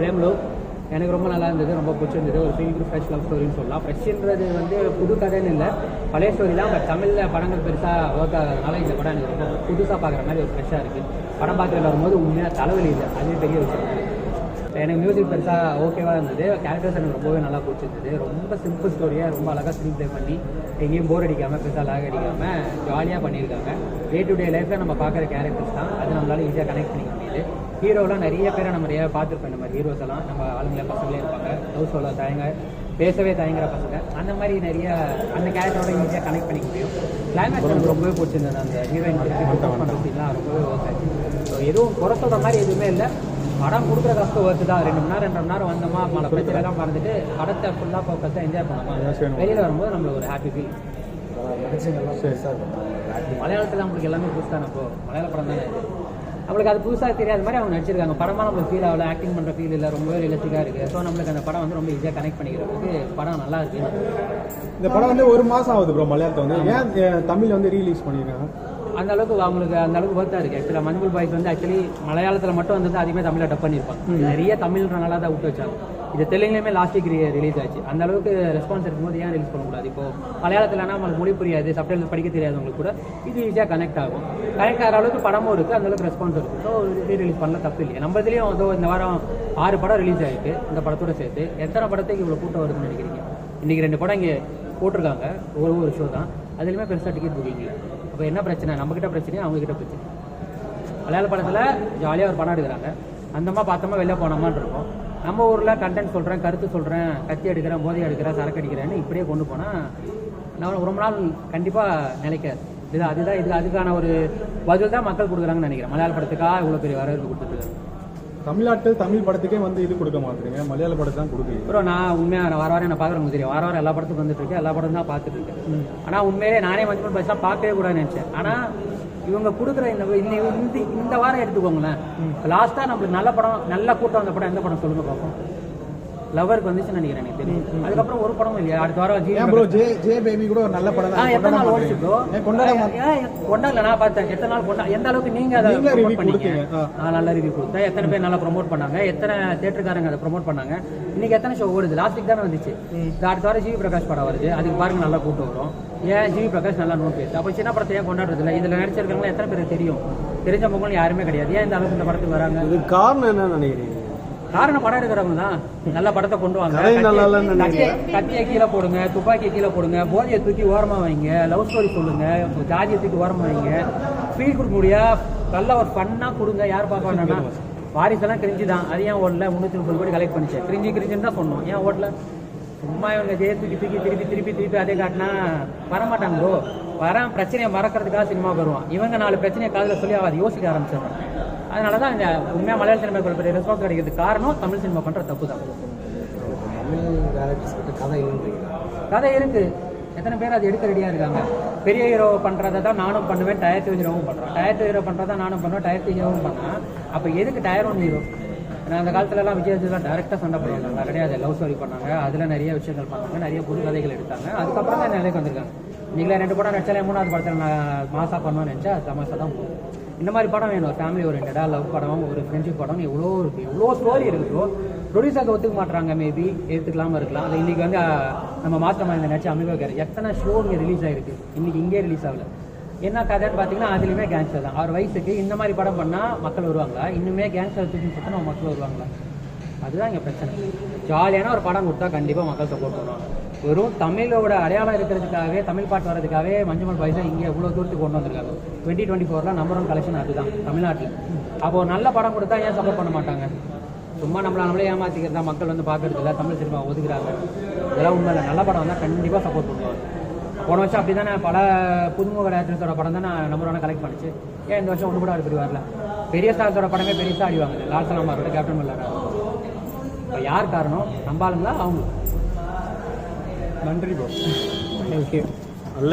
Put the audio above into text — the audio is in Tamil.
பிரேம்லோ எனக்கு ரொம்ப நல்லா இருந்தது ரொம்ப பிடிச்சிருந்தது. ஒரு ஃபீல் குட் ஃப்ரெஷ் லவ் ஸ்டோரின்னு சொல்லலாம். ஃப்ரெஷ்ன்றது வந்து புது கதைன்னு இல்லை. பழைய ஸ்டோரி தான் பட் தமிழில் படங்கள் பெருசாக ஒர்க் ஆகிறதுனால இந்த படம் எனக்கு ரொம்ப புதுசாக பார்க்குற மாதிரி ஒரு ஃப்ரெஷ்ஷாக இருக்குது படம் பார்க்குறது வரும்போது உண்மையாக தலைவலி இல்லை. அதுவே பெரிய விஷயம். எனக்கு மியூசிக் பெருசாக ஓகேவாக இருந்தது. கேரக்டர்ஸ் எனக்கு ரொம்பவே நல்லா பிடிச்சிருந்தது. ரொம்ப சிம்பிள் ஸ்டோரியாக ரொம்ப அழகாக ஸ்க்ரீன் ப்ளே பண்ணி எங்கேயும் போர் அடிக்காமல் பெருசாக லாக் அடிக்காமல் ஜாலியாக பண்ணியிருக்காங்க. டே டு டே லைஃப்பில் நம்ம பார்க்குற கேரக்டர்ஸ் தான். அது நம்மளால ஈஸியாக கனெக்ட் பண்ணிக்க முடியுது. ஹீரோலாம் நிறைய பேரை நம்ம நிறைய பார்த்துருப்போம். இந்த மாதிரி ஹீரோஸ் எல்லாம் நம்ம ஆளுங்களே பசங்களே இருப்பாங்க. ஹவுஸ் சொல்ல தயங்க பேசவே தயங்குற பசங்க. அந்த மாதிரி நிறைய அந்த கேரக்டரோட ஈஸியாக கனெக்ட் பண்ணிக்க முடியும். கிளைமேக்ஸ் எனக்கு ரொம்பவே பிடிச்சிருந்தது. அந்த ஹீரோயின் பண்ணுறதுலாம் ரொம்பவே ஓகே எதுவும் குறை சொல்கிற மாதிரி எதுவுமே இல்லை. படம் கொடுக்குற கஷ்டம் ஒர்த்து தான். ரெண்டு மணி நேரம் ரெண்டரை மணி நேரம் வந்தோமா மழை பிரச்சனைலாம் மறந்துட்டு படத்தை ஃபுல்லாக ஃபோக்கஸாக என்ஜாய் பண்ணோமா வெளியில் வரும்போது நம்மளுக்கு ஒரு ஹாப்பி ஃபீல் மலையாளத்தில் நம்மளுக்கு எல்லாமே புதுசு தானே இப்போ? மலையாள படம் தானே இது? நம்மளுக்கு அது புதுசாக தெரியாத மாதிரி அவங்க நடிச்சிருக்காங்க. படமாக நம்மளுக்கு ஃபீல் ஆகல ஆக்டிங் பண்ணுற ஃபீல் இல்லை ரொம்பவே ரியலிஸ்டிக்காக இருக்குது ஸோ நம்மளுக்கு அந்த படம் வந்து ரொம்ப ஈஸியாக கனெக்ட் பண்ணிக்கிறதுக்கு படம் நல்லா இருக்கு இந்த படம் வந்து ஒரு மாசம் ஆகுது ப்ரோ மலையாளத்தை வந்து. ஏன் தமிழ்ல வந்து ரீலீஸ் பண்ணிருக்காங்க? அந்த அளவுக்கு அவங்களுக்கு அந்த அளவுக்கு ஒர்த்தாக இருக்குது ஆக்சுவலாக மஞ்சள் பாய்ஸ் வந்து ஆக்சுவலி மலையாளத்தில் மட்டும் வந்து அதிகமாக தமிழில் டப் பண்ணியிருப்பாங்க. நிறைய தமிழ்னால தான் விட்டு வச்சாங்க. இது தெலுங்குலேயுமே லாஸ்ட் வீக் ரிலீஸ் ஆச்சு. அந்த அளவுக்கு ரெஸ்பான்ஸ் இருக்கும்போது ஏன் ரிலீஸ் பண்ணக்கூடாது இப்போ மலையாளத்தில்னா நம்மளுக்கு மொழி புரியாது சப்டைட்டில் படிக்க தெரியாதவங்களுக்கு கூட. இது ஈஸியாக கனெக்ட் ஆகும். கனெக்ட் ஆகிற அளவுக்கு படமும் இருக்குது அந்த அளவுக்கு ரெஸ்பான்ஸ் இருக்குது ஸோ ரீ ரிலீஸ் பண்ணல தப்பு இல்லையா. நம்ம இதுலேயும் வந்து இந்த வாரம் ஆறு படம் ரிலீஸ் ஆயிருக்கு இந்த படத்தோட சேர்த்து. எத்தனை படத்துக்கு இவ்வளோ கூட்டம் வருதுன்னு நினைக்கிறீங்க? இன்றைக்கி ரெண்டு படம் இங்கே போட்டிருக்காங்க. ஒரு ஒரு ஷோ தான். அதுலேயுமே பெருசாக டிக்கெட் புக்கிங் இல்லை. அப்போ என்ன பிரச்சனை? நம்மக்கிட்ட பிரச்சனையா? அவங்கக்கிட்ட பிரச்சனை மலையாள படத்தில் ஜாலியாக ஒரு படம் எடுக்கிறாங்க. அந்தமாக பார்த்தோமா வெளில போனோமான்னு இருக்கும். நம்ம ஊரில் கண்டென்ட் சொல்கிறேன் கருத்து சொல்கிறேன் கத்தி எடுக்கிறேன் போதை எடுக்கிறேன் சரக்கு அடிக்கிறேன்னு இப்படியே கொண்டு போனால் நான் ரொம்ப நாள் கண்டிப்பாக நிலைக்காது. இது அதுதான் இது அதுக்கான ஒரு பதில் தான் மக்கள் கொடுக்குறாங்கன்னு நினைக்கிறேன். மலையாள படத்துக்காக இவ்வளோ பெரிய வரவேற்பு கொடுத்துருக்காங்க தமிழ்நாட்டு தமிழ் படத்துக்கே வந்து இது கொடுக்க மாட்டேங்க மலையாள படத்தை தான் கொடுக்குறீங்க. அப்புறம் நான் உண்மையாக நான் வார வாரம் என்ன பார்க்குறவங்க தெரியும். வார வாரம் எல்லா படத்துக்கும் வந்துட்டு இருக்கேன். எல்லா படம் தான் பார்த்துட்டு இருக்கேன். ஆனால் உண்மையிலே நானே மஞ்சள் பஸ்லாம் பார்க்கவே கூடாதுன்னு நினச்சேன். ஆனால் இவங்க கொடுக்குற இந்த இந்த இந்த வாரம் எடுத்துக்கோங்களேன். லாஸ்ட்டாக நம்மளுக்கு நல்ல படம் நல்ல கூட்டம் வந்த படம் எந்த படம் சொல்லுங்க பார்ப்போம் லவருக்கு வந்துச்சுன்னு நினைக்கிறேன் எனக்கு தெரியும் அதுக்கப்புறம் ஒரு படமும் இல்லையா? அடுத்த வாரம் ஜி ஏன் ப்ரோ ஜே ஜே பேபி கூட ஒரு நல்ல படம் தான். எத்தனை நாள் ஓடிச்சு ப்ரோ கொண்டாடல நான் பார்த்தேன். எத்தனை நாள் கொண்டா எந்த அளவுக்கு நீங்க அதை review பண்ணீங்க. நான் நல்ல ரிவ்யூ கொடுத்தேன். எத்தனை பேர் நல்லா ப்ரோமோட் பண்ணாங்க? எத்தனை தேட்டருக்காரங்க அதை ப்ரோமோட் பண்ணாங்க? இன்னைக்கு எத்தனை ஷோ ஓடுது? லாஸ்ட் வீக் தானே வந்துச்சு. இந்த அடுத்த வாரம் ஜிவி பிரகாஷ் படம் வருது. அதுக்கு பாருங்க நல்லா கூட்டம் வரும். ஏன் ஜிவி பிரகாஷ் நல்லா நோட் பேசு. அப்போ சின்ன படத்தை ஏன் கொண்டாடுறது இல்லை? இதுல நடிச்சிருக்கவங்க எத்தனை பேருக்கு தெரியும்? தெரிஞ்ச பொங்கல் யாருமே கிடையாது. ஏன் இந்த அளவுக்கு இந்த படத்துக்கு வராங்க? இது காரணம் என்ன நினைக்கிறீங்க? காரணம் படம் எடுக்கிறவங்க தான் நல்ல படத்தை கொண்டு வாங்க. கத்தியை- கீழே போடுங்க துப்பாக்கியை கீழே போடுங்க போதையை தூக்கி ஓரமா வைங்க லவ் ஸ்டோரி சொல்லுங்க ஜாதியை தூக்கி ஓரமா வைங்க. ஃபீல் கொடுக்க முடியா? நல்ல ஒரு ஃபன்னா கொடுங்க. யார் பார்ப்பாங்கன்னா வாரிசெல்லாம் கிரிஞ்சு தான் அது ஏன் ஓடல? முந்நூற்றி முப்பது கோடி கலெக்ட் பண்ணிச்சு. கிரிஞ்சு கிரிஞ்சுன்னு தான் சொன்னோம். ஏன் ஓடல? சும்மா இவங்க ஜெய தூக்கி தூக்கி திருப்பி திருப்பி திருப்பி அதே காட்டினா வரமாட்டாங்க ப்ரோ வரேன் பிரச்சனையை மறக்கிறதுக்காக சினிமா வருவான். இவங்க நாலு பிரச்சனையை காதில் சொல்லி அதை யோசிக்க ஆரம்பிச்சிடுறாங்க அதனால தான் இந்த உண்மையாக மலையாள சினிமா பெரிய ரெஸ்பான்ஸ் கிடைக்கிறது காரணம் தமிழ் சினிமா பண்ணுற தப்பு தான் தமிழ் கதை இல்லைன்றீங்க கதை இருக்கு. எத்தனை பேர் அது எடுக்க ரெடியாக இருக்காங்க? பெரிய ஹீரோ பண்ணுறதை தான் நானும் பண்ணுவேன் டயர் டூ ஹீரோவும் பண்ணுறேன் டயர் டூ ஹீரோ பண்ணுறதா நானும் பண்ணுவேன் டயர் டூ ஹீரோவும் பண்ணேன் அப்போ எதுக்கு டயர் ஒன் ஹீரோ நான் அந்த காலத்துலலாம் விஜயஜெல்லாம் டேரெக்டாக சண்டை போடுவாங்க. கிடையாது. லவ் ஸ்டோரி பண்ணாங்க. அதில் நிறைய விஷயங்கள் பண்ணாங்க. நிறைய புது கதைகள் எடுத்தாங்க. அதுக்கப்புறம் தான் நிலைக்கு வந்திருக்காங்க. நீங்களே ரெண்டு படம் நடிச்சாலே மூணாவது படத்தில் நான் மாசா பண்ணணும்னு நினச்சா அது தமாசா தான் போகும். இந்த மாதிரி படம் வேணும். ஃபேமிலி ஓரியன்டாக லவ் படம் ஒரு ஃப்ரெண்ட்ஷிப் படம். எவ்வளோ இருக்குது எவ்வளோ ஸ்டோரி இருக்குது ப்ரொடியூசருக்கு ஒத்துக்க மாட்டாங்க மேபி ஏற்றுக்கலாமல் இருக்கலாம். அது இன்றைக்கி வந்து நம்ம மாற்ற மைண்ட் நினச்சி அமைவாக்காரு எத்தனை ஷோ இங்கே ரிலீஸ் ஆகிருக்கு இன்றைக்கி இங்கே ரிலீஸ் ஆகல. என்ன கதைன்னு பார்த்தீங்கன்னா அதுலேயுமே கேங்ஸ்டர் தான். அவர் வயசுக்கு இந்த மாதிரி படம் பண்ணால் மக்கள் வருவாங்களா? இன்னுமே கேங்ஸ்டர் தூக்கி போட்டு நம்ம மக்கள் வருவாங்களா? அதுதான் இங்கே பிரச்சனை. ஜாலியான ஒரு படம் கொடுத்தா கண்டிப்பாக மக்கள் சப்போர்ட் பண்ணுவாங்க. வெறும் தமிழோட அடையாளம் இருக்கிறதுக்காகவே தமிழ் பாட்டு வர்றதுக்காகவே மஞ்சுமல் பாய்ஸை இங்கே இவ்வளோ தூரத்துக்கு கொண்டு வந்திருக்காங்க. டுவெண்ட்டி டுவெண்ட்டி ஃபோரில் நம்பர் ஒன் கலெக்ஷன் அதுதான் தமிழ்நாட்டில். அப்போ நல்ல படம் கொடுத்தா ஏன் சப்போர்ட் பண்ண மாட்டாங்க? சும்மா நம்மளை நம்மளே ஏமாற்றிக்கிறதா மக்கள் வந்து பார்க்கறது இல்லை தமிழ் சினிமா ஒதுக்குறாங்க. இதெல்லாம் உண்மை இல்லை நல்ல படம் வந்தால் கண்டிப்பாக சப்போர்ட் பண்ணுவாங்க. போன வருஷம் அப்படி தானே பல புதுமுக டேரக்டர்ஸோட படம் தான் நான் நம்பர் ஒன்று கலெக்ட் பண்ணிச்சு. ஏன் இந்த வருஷம் ஒன்று கூட அப்படி வரல? பெரிய ஸ்டார்ஸோட படமே பெருசாக அடிவாங்க வாங்குது லால் சலாமாரோட கேப்டன் மில்லர் இப்போ யார் காரணம்? நம்பளுங்களா? அவங்க நன்றி ப்ரோ ஓகே நல்ல